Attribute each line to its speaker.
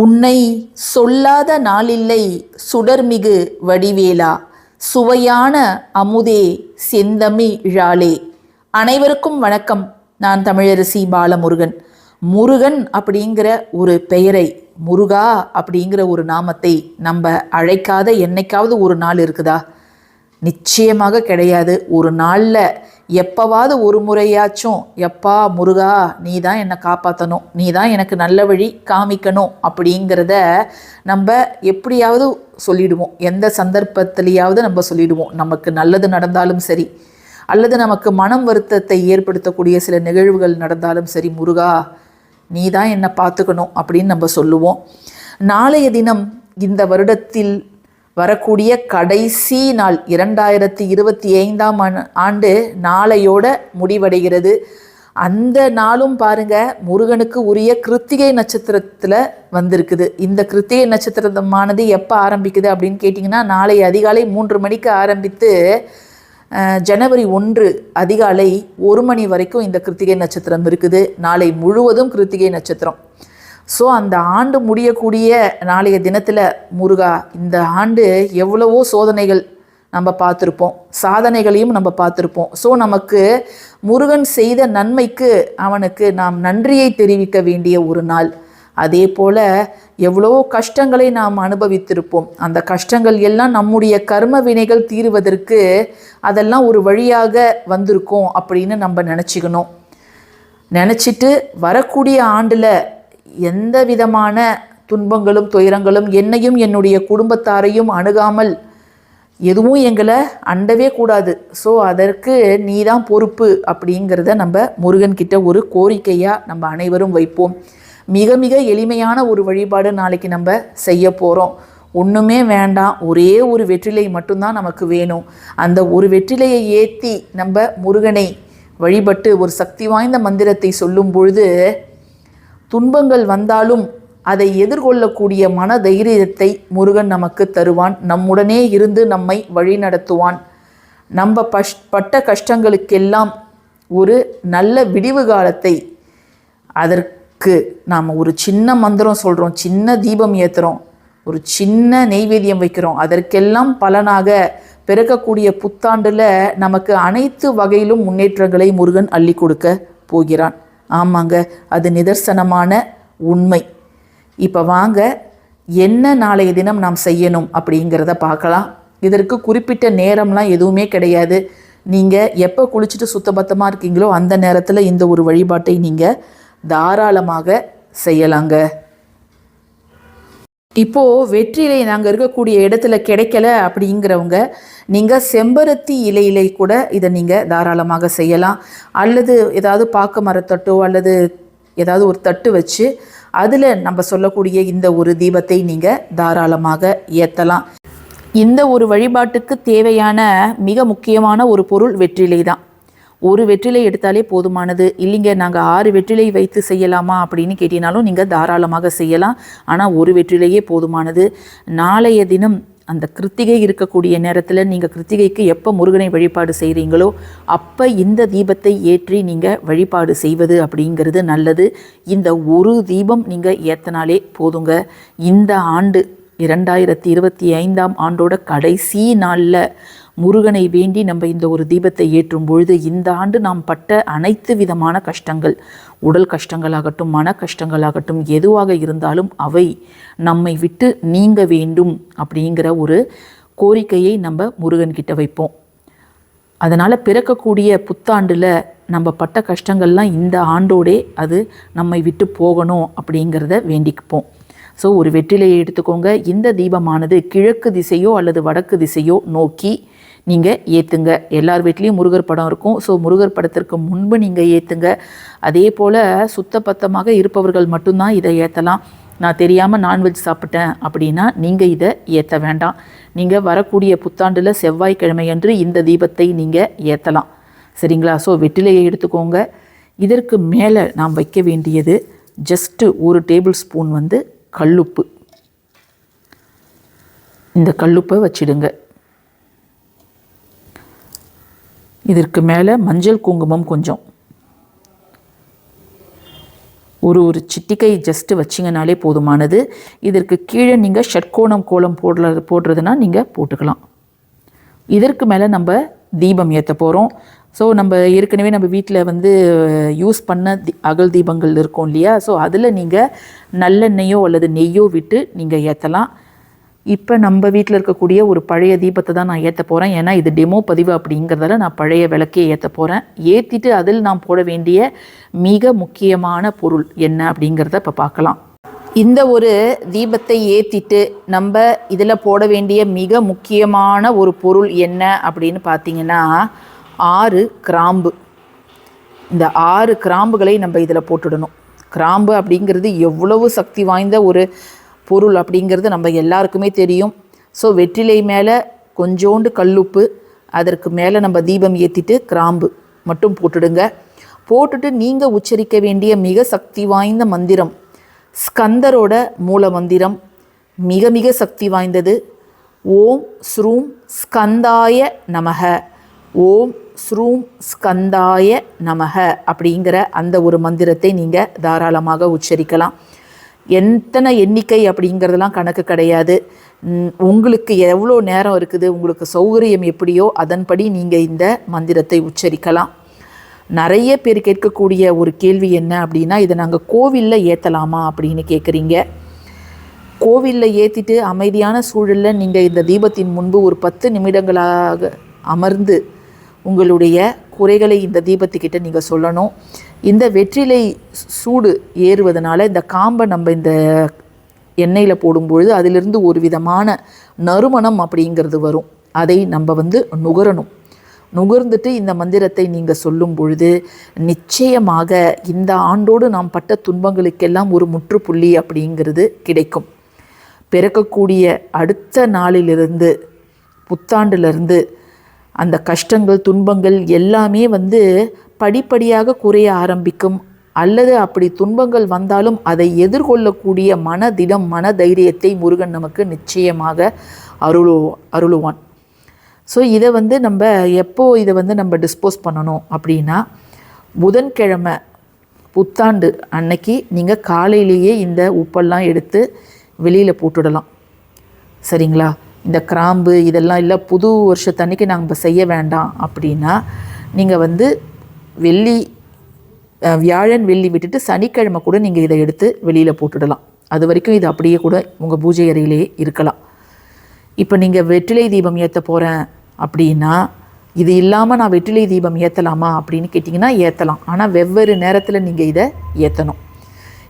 Speaker 1: உன்னை சொல்லாத நாளில்லை சுடர்மிகு வடிவேலா சுவையான அமுதே செந்தமிழாலே அனைவருக்கும் வணக்கம். நான் தமிழரசி பாலமுருகன். முருகன் அப்படிங்கிற ஒரு பெயரை முருகா அப்படிங்கிற ஒரு நாமத்தை நம்ம அழைக்காத என்னைக்காவது ஒரு நாள் இருக்குதா? நிச்சயமாக கிடையாது. ஒரு நாளில் எப்போவாவது ஒரு முறையாச்சும் எப்பா முருகா நீ தான் என்னை காப்பாற்றணும் நீ தான் எனக்கு நல்ல வழி காமிக்கணும் அப்படிங்கிறத நம்ம எப்படியாவது சொல்லிடுவோம். எந்த சந்தர்ப்பத்திலையாவது நம்ம சொல்லிடுவோம். நமக்கு நல்லது நடந்தாலும் சரி அல்லது நமக்கு மனம் வருத்தத்தை ஏற்படுத்தக்கூடிய சில நிகழ்வுகள் நடந்தாலும் சரி முருகா நீ தான் என்னை பார்த்துக்கணும் அப்படின்னு நம்ம சொல்லுவோம். நாளைய தினம் இந்த வருடத்தில் வரக்கூடிய கடைசி நாள் இரண்டாயிரத்தி இருபத்தி ஐந்தாம் ஆண்டு நாளையோட முடிவடைகிறது. அந்த நாளும் பாருங்க முருகனுக்கு உரிய கிருத்திகை நட்சத்திரத்தில் வந்திருக்குது. இந்த கிருத்திகை நட்சத்திரமானது எப்போ ஆரம்பிக்குது அப்படின்னு கேட்டிங்கன்னா நாளை அதிகாலை மூன்று மணிக்கு ஆரம்பித்து ஜனவரி ஒன்று அதிகாலை ஒரு மணி வரைக்கும் இந்த கிருத்திகை நட்சத்திரம் இருக்குது. நாளை முழுவதும் கிருத்திகை நட்சத்திரம். ஸோ அந்த ஆண்டு முடியக்கூடிய நாளைய தினத்தில் முருகா இந்த ஆண்டு எவ்வளவோ சோதனைகள் நம்ம பார்த்துருப்போம். சாதனைகளையும் நம்ம பார்த்துருப்போம். ஸோ நமக்கு முருகன் செய்த நன்மைக்கு அவனுக்கு நாம் நன்றியை தெரிவிக்க வேண்டிய ஒரு நாள். அதே போல் எவ்வளவோ கஷ்டங்களை நாம் அனுபவித்திருப்போம். அந்த கஷ்டங்கள் எல்லாம் நம்முடைய கர்ம வினைகள் தீருவதற்கு அதெல்லாம் ஒரு வழியாக வந்திருக்கோம் அப்படின்னு நம்ம நினச்சிக்கணும். நினச்சிட்டு வரக்கூடிய ஆண்டில் எந்த விதமான துன்பங்களும் துயரங்களும் என்னையும் என்னுடைய குடும்பத்தாரையும் அணுகாமல் எதுவும் எங்களை அண்டவே கூடாது. ஸோ அதற்கு நீ தான் பொறுப்பு அப்படிங்கிறத நம்ம முருகன்கிட்ட ஒரு கோரிக்கையாக நம்ம அனைவரும் வைப்போம். மிக மிக எளிமையான ஒரு வழிபாடு நாளைக்கு நம்ம செய்ய போகிறோம் ஒன்றுமே வேண்டாம். ஒரே ஒரு வெற்றிலை மட்டும்தான் நமக்கு வேணும். அந்த ஒரு வெற்றிலையை ஏற்றி நம்ம முருகனை வழிபட்டு ஒரு சக்தி வாய்ந்த மந்திரத்தை சொல்லும் பொழுது துன்பங்கள் வந்தாலும் அதை எதிர்கொள்ளக்கூடிய மன தைரியத்தை முருகன் நமக்கு தருவான். நம்முடனே இருந்து நம்மை வழிநடத்துவான். நம்ம பஷ் பட்ட கஷ்டங்களுக்கெல்லாம் ஒரு நல்ல விடிவு காலத்தை அதற்கு நாம் ஒரு சின்ன மந்திரம் சொல்கிறோம் சின்ன தீபம் ஏற்றுறோம் ஒரு சின்ன நெய்வேத்தியம் வைக்கிறோம். அதற்கெல்லாம் பலனாக பிறக்கக்கூடிய புத்தாண்டில் நமக்கு அனைத்து வகையிலும் முன்னேற்றங்களை முருகன் அள்ளி கொடுக்க போகிறான். ஆமாங்க அது நிதர்சனமான உண்மை. இப்போ வாங்க என்ன நாளைய தினம் நாம் செய்யணும் அப்படிங்கிறத பார்க்கலாம். இதற்கு குறிப்பிட்ட நேரம்லாம் எதுவுமே கிடையாது. நீங்கள் எப்போ குளிச்சுட்டு சுத்தபத்தமாக இருக்கீங்களோ அந்த நேரத்தில் இந்த ஒரு வழிபாட்டை நீங்கள் தாராளமாக செய்யலாங்க. இப்போது வெற்றிலை நாங்கள் இருக்கக்கூடிய இடத்துல கிடைக்கல அப்படிங்கிறவங்க நீங்கள் செம்பருத்தி இலையிலை கூட இதை நீங்கள் தாராளமாக செய்யலாம். அல்லது ஏதாவது பாக்கு மரத்தட்டோ அல்லது ஏதாவது ஒரு தட்டு வச்சு அதில் நம்ம சொல்லக்கூடிய இந்த ஒரு தீபத்தை நீங்கள் தாராளமாக ஏற்றலாம் இந்த ஒரு வழிபாட்டுக்கு தேவையான மிக முக்கியமான ஒரு பொருள் வெற்றிலை தான் ஒரு வெற்றிலை எடுத்தாலே போதுமானது. இல்லைங்க நாங்கள் ஆறு வெற்றிலை வைத்து செய்யலாமா அப்படின்னு கேட்டினாலும் நீங்கள் தாராளமாக செய்யலாம். ஆனால் ஒரு வெற்றிலையே போதுமானது. நாளைய தினம் அந்த கிருத்திகை இருக்கக்கூடிய நேரத்தில் நீங்கள் கிருத்திகைக்கு எப்போ முருகனை வழிபாடு செய்கிறீங்களோ அப்போ இந்த தீபத்தை ஏற்றி நீங்கள் வழிபாடு செய்வது அப்படிங்கிறது நல்லது. இந்த ஒரு தீபம் நீங்கள் ஏற்றினாலே போதுங்க. இந்த ஆண்டு இரண்டாயிரத்தி இருபத்தி ஐந்தாம் ஆண்டோட கடைசி நாளில் முருகனை வேண்டி நம்ம இந்த ஒரு தீபத்தை ஏற்றும் பொழுது இந்த ஆண்டு நாம் பட்ட அனைத்து விதமான கஷ்டங்கள் உடல் கஷ்டங்களாகட்டும் மன கஷ்டங்களாகட்டும் எதுவாக இருந்தாலும் அவை நம்மை விட்டு நீங்க வேண்டும் அப்படிங்கிற ஒரு கோரிக்கையை நம்ம முருகன்கிட்ட வைப்போம். அதனால் பிறக்கக்கூடிய புத்தாண்டில் நம்ம பட்ட கஷ்டங்கள்லாம் இந்த ஆண்டோடே அது நம்மை விட்டு போகணும் அப்படிங்கிறத வேண்டிக்குப்போம். ஸோ ஒரு வெற்றிலையை எடுத்துக்கோங்க. இந்த தீபமானது கிழக்கு திசையோ அல்லது வடக்கு திசையோ நோக்கி நீங்கள் ஏற்றுங்க எல்லார் வீட்லேயும் முருகர் படம் இருக்கும். ஸோ முருகர் படத்திற்கு முன்பு நீங்கள் ஏற்றுங்க அதே போல் சுத்தபத்தமாக இருப்பவர்கள் மட்டும்தான் இதை ஏற்றலாம் நான் தெரியாமல் நான்வெஜ் சாப்பிட்டேன் அப்படின்னா நீங்கள் இதை ஏற்ற வேண்டாம். நீங்கள் வரக்கூடிய புத்தாண்டில் செவ்வாய்க்கிழமையன்று இந்த தீபத்தை நீங்கள் ஏற்றலாம் சரிங்களா? ஸோ வெற்றிலையை எடுத்துக்கோங்க. இதற்கு மேலே நாம் வைக்க வேண்டியது ஜஸ்ட்டு ஒரு டேபிள் ஸ்பூன் வந்து கல்லுப்பு. இந்த கல்லுப்பை வச்சிடுங்க. இதற்கு மேலே மஞ்சள் குங்குமம் கொஞ்சம். ஒரு ஒரு சிட்டிக்கை ஜஸ்ட்டு வச்சிங்கனாலே போதுமானது. இதற்கு கீழே நீங்கள் ஷட்கோணம் கோலம் போடுறது போடுறதுனா நீங்கள் போட்டுக்கலாம். இதற்கு மேலே நம்ம தீபம் ஏற்ற போகிறோம் ஸோ நம்ம ஏற்கனவே நம்ம வீட்டில் வந்து யூஸ் பண்ண தி அகல் தீபங்கள் இருக்கும் இல்லையா? ஸோ அதில் நீங்கள் நல்லெண்ணெயோ அல்லது நெய்யோ விட்டு நீங்கள் ஏற்றலாம் இப்போ நம்ம வீட்டில் இருக்கக்கூடிய ஒரு பழைய தீபத்தை தான் நான் ஏற்ற போகிறேன் ஏன்னா இது டெமோ பதிவு அப்படிங்கிறதால நான் பழைய விளக்கே ஏற்ற போகிறேன் ஏற்றிட்டு அதில் நான் போட வேண்டிய மிக முக்கியமான பொருள் என்ன அப்படிங்கிறத இப்போ பார்க்கலாம். இந்த ஒரு தீபத்தை ஏற்றிட்டு நம்ம இதில் போட வேண்டிய மிக முக்கியமான ஒரு பொருள் என்ன அப்படின்னு பார்த்தீங்கன்னா ஆறு கிராம்பு. இந்த ஆறு கிராம்புகளை நம்ம இதில் போட்டுடணும். கிராம்பு அப்படிங்கிறது எவ்வளவு சக்தி வாய்ந்த ஒரு பொருள் அப்படிங்கிறது நம்ம எல்லாருக்குமே தெரியும். ஸோ வெற்றிலை மேலே கொஞ்சோண்டு கல்லுப்பு அதற்கு மேலே நம்ம தீபம் ஏற்றிட்டு கிராம்பு மட்டும் போட்டுடுங்க. போட்டுட்டு நீங்கள் உச்சரிக்க வேண்டிய மிக சக்தி வாய்ந்த மந்திரம் ஸ்கந்தரோட மூல மந்திரம். மிக மிக சக்தி வாய்ந்தது. ஓம் ஸ்ரூம் ஸ்கந்தாய நமக. ஓம் ஸ்ரூம் ஸ்கந்தாய நமக அப்படிங்கிற அந்த ஒரு மந்திரத்தை நீங்கள் தாராளமாக உச்சரிக்கலாம். எத்தனை எண்ணிக்கை அப்படிங்கிறதெல்லாம் கணக்கு கிடையாது. உங்களுக்கு எவ்வளோ நேரம் இருக்குது உங்களுக்கு சௌகரியம் எப்படியோ அதன்படி நீங்கள் இந்த மந்திரத்தை உச்சரிக்கலாம். நிறைய பேர் கேட்கக்கூடிய ஒரு கேள்வி என்ன அப்படின்னா இதை நாங்கள் கோவிலில் ஏற்றலாமா அப்படின்னு கேட்குறீங்க கோவிலில் ஏற்றிட்டு அமைதியான சூழலில் நீங்கள் இந்த தீபத்தின் முன்பு ஒரு பத்து நிமிடங்களாக அமர்ந்து உங்களுடைய குறைகளை இந்த தீபத்துக்கிட்ட நீங்கள் சொல்லணும். இந்த வெற்றிலை சூடு ஏறுவதனால இந்த காம்பை நம்ம இந்த எண்ணெயில் போடும்பொழுது அதிலிருந்து ஒரு விதமான நறுமணம் அப்படிங்கிறது வரும். அதை நம்ம வந்து நுகரணும். நுகர்ந்துட்டு இந்த மந்திரத்தை நீங்கள் சொல்லும் பொழுது நிச்சயமாக இந்த ஆண்டோடு நாம் பட்ட துன்பங்களுக்கெல்லாம் ஒரு முற்றுப்புள்ளி அப்படிங்கிறது கிடைக்கும். பிறக்கக்கூடிய அடுத்த நாளிலிருந்து புத்தாண்டிலிருந்து அந்த கஷ்டங்கள் துன்பங்கள் எல்லாமே வந்து படிப்படியாக குறைய ஆரம்பிக்கும். அல்லது அப்படி துன்பங்கள் வந்தாலும் அதை எதிர்கொள்ளக்கூடிய மனதிடம் மன தைரியத்தை முருகன் நமக்கு நிச்சயமாக அருளு அருளுவான். ஸோ இதை வந்து நம்ம எப்போ இதை வந்து நம்ம டிஸ்போஸ் பண்ணணும் அப்படின்னா புதன்கிழமை புத்தாண்டு அன்னைக்கு நீங்கள் காலையிலேயே இந்த உப்பெல்லாம் எடுத்து வெளியில் போட்டுடலாம். சரிங்களா? இந்த கிராம்பு இதெல்லாம் இல்லை புது வருஷத்தன்னைக்கு நாங்கள் செய்ய வேண்டாம் அப்படின்னா நீங்கள் வந்து வெள்ளி வியாழன் வெள்ளி விட்டுட்டு சனிக்கிழமை கூட நீங்கள் இதை எடுத்து வெளியில் போட்டுடலாம். அது வரைக்கும் இது அப்படியே கூட உங்கள் பூஜை அறையிலேயே இருக்கலாம். இப்போ நீங்கள் வெற்றிலை தீபம் ஏற்ற போகிறேன் அப்படின்னா இது இல்லாமல் நான் வெற்றிலை தீபம் ஏற்றலாமா அப்படின்னு கேட்டிங்கன்னா ஏற்றலாம் ஆனால் வெவ்வேறு நேரத்தில் நீங்கள் இதை ஏற்றணும்